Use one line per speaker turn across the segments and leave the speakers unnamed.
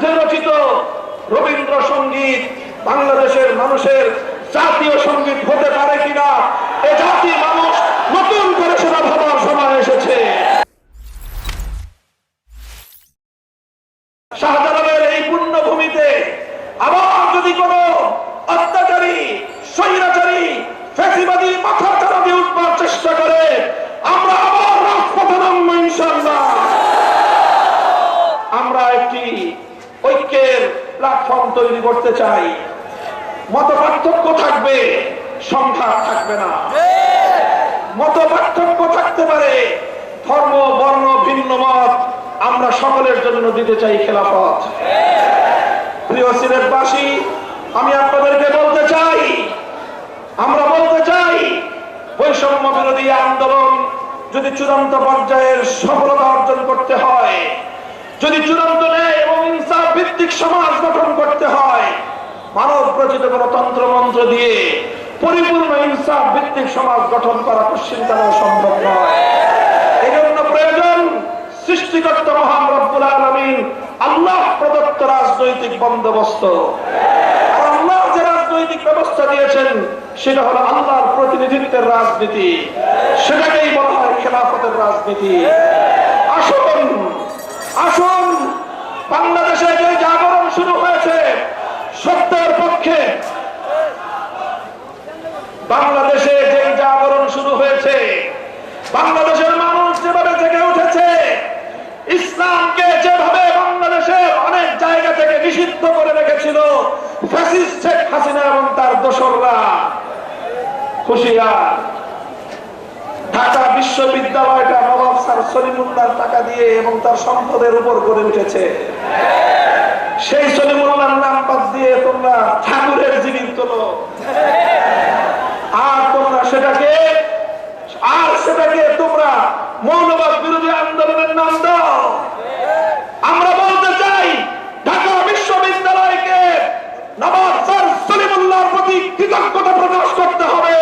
বিরুদ্ধে রচিত রবীন্দ্রসঙ্গীত বাংলাদেশের মানুষের জাতীয় সংগীত হতে পারে কিনা? এ জাতি মানুষ নতুন করে সেটা ভাবার সময় এসেছে। শাহজালালের এই পুণ্যভূমিতে আবার যদি কোন অত্যাচারী, স্বৈরাচারী ফ্যাসিবাদী মাথা চারা দিয়ে উঠবার চেষ্টা করে আমরা আবার রাজপথে নামবো ইনশাল্লাহ আমরা একটি ঐক্যের প্ল্যাটফর্ম তৈরি করতে চাই। মত পার্থক্য থাকবে সংখ্যা থাকবে না। মত পার্থক্য থাকতে পারে, ধর্ম, বর্ণ, ভিন্ন মত আমরা সকলের জন্য দিতে চাই খেলাফত। প্রিয় সিলেটবাসী, আমি আপনাদেরকে বলতে চাই, আমরা বলতে চাই, বৈষম্য বিরোধী আন্দোলন যদি চূড়ান্ত পর্যায়ের সফলতা অর্জন করতে হয় যদি চূড়ান্ত ন্যায় এবং ইনসাফ ভিত্তিক সমাজ গঠন করতে হয়, মানব রচিত কোন তন্ত্র মন্ত্র দিয়ে পরিপূর্ণ ইনসাফ ভিত্তিক সমাজ গঠন করা পশ্চিমতলাও সম্ভব নয়। সৃষ্টিকর্তা মহান আল্লাহ প্রদত্ত রাজনৈতিক বন্দোবস্ত। আল্লাহ যে রাজনৈতিক ব্যবস্থা দিয়েছেন হলো প্রতিনিধিত্বের রাজনীতি। সেটাকেই বলা হয় খেলাফতের রাজনীতি আসুন আসুন বাংলাদেশে যে জাগরণ শুরু হয়েছে সত্যের পক্ষে বাংলাদেশে যে জাগরণ শুরু হয়েছে, বাংলাদেশের মানুষ যেভাবে জেগে উঠেছে, ইসলামকে যেভাবে বাংলাদেশের অনেক জায়গা থেকে নিষিদ্ধ করে রেখেছিল তার ঢাকা বিশ্ববিদ্যালয়টা টাকা দিয়ে এবং তার সম্পদের উপর গড়ে উঠেছে। সেই সলিমুল্লাহর নাম বাদ দিয়ে তোমরা ঠাকুরের জীবিত তোলো আর তোমরা সেটাকে, আর সেটাকে তোমরা মৌলবাদ বিরোধী আন্দোলনের নাম দাও। আমরা বলতে চাই, ঢাকা বিশ্ববিদ্যালয়কে নবাব স্যার সলিমুল্লাহর প্রতি কৃতজ্ঞতা প্রকাশ করতে হবে।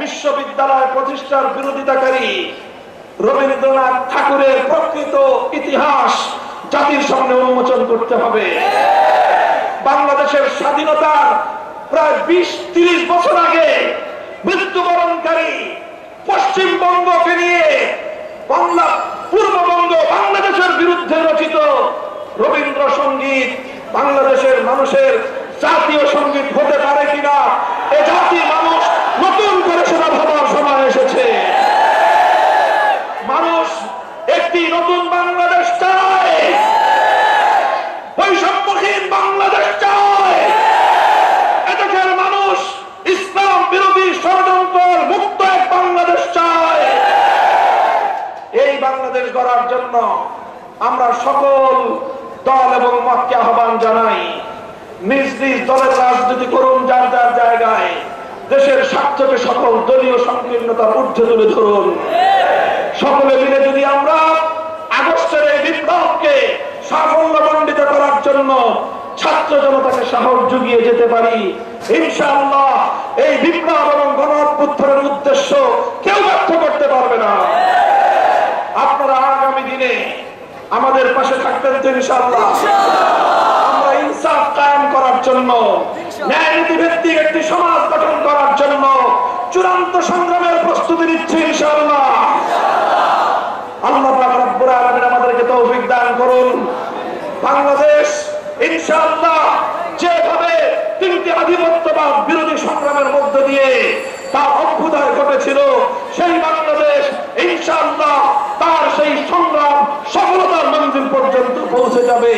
বিশ্ববিদ্যালয় প্রতিষ্ঠার বিরোধিতাকারী রবীন্দ্রনাথ ঠাকুরের প্রকৃত ইতিহাস জাতির সামনে উন্মোচন করতে হবে। বাংলাদেশের স্বাধীনতার প্রায় বিশ, তিরিশ বছর আগে মৃত্যুবরণকারী পশ্চিমবঙ্গকে নিয়ে বাংলা, পূর্ববঙ্গ, বাংলাদেশের বিরুদ্ধে রচিত রবীন্দ্র সংগীত বাংলাদেশের মানুষের জাতীয় সংগীত হতে পারে কিনা, এ জাতি মানুষ নতুন করে সেটা ভাবার সময় এসেছে মানুষ একটি নতুন বাংলাদেশ চায় বৈষম্যহীন বাংলাদেশ চায় এদেশের মানুষ ইসলাম বিরোধী ষড়যন্ত্র মুক্ত এক বাংলাদেশ চায় এই বাংলাদেশ গড়ার জন্য আমরা সকল দল এবং মতকে আহ্বান জানাই। নিজ নিজ দলের রাজনীতি করুন, যার যার জায়গায় দেশের স্বার্থকে সকল দলীয় সংকীর্ণতার ঊর্ধ্বে তুলে ধরুন। সকলে মিলে যদি আমরা আগস্টের এই বিপ্লবকে সাফল্যমণ্ডিত করার জন্য ছাত্র জনতাকে সাহস জুগিয়ে যেতে পারি, ইনশাআল্লাহ এই বিপ্লব এবং গণ আমাদের পাশে থাকবেন তো ইনশাআল্লাহ। আমরা ইনসাফ কায়েম করার জন্য ন্যায় নীতি ভিত্তিক একটি সমাজ গঠন করার জন্য চূড়ান্ত সংগ্রামের প্রস্তুতি নিচ্ছে ইনশাআল্লাহ। আল্লাহ পাক রব্বুল আলামিন আমাদেরকে তৌফিক দান করুন। বাংলাদেশ ইনশাআল্লাহ যেভাবে তিনটি আধিপত্যবাদ বিরোধী সংগ্রামের মধ্য দিয়ে তার অভ্যুদয় ঘটেছিল সেই বাংলাদেশ ইনশাআল্লাহ তার সেই সংগ্রাম সফলতার মঞ্জিল পর্যন্ত পৌঁছে যাবে।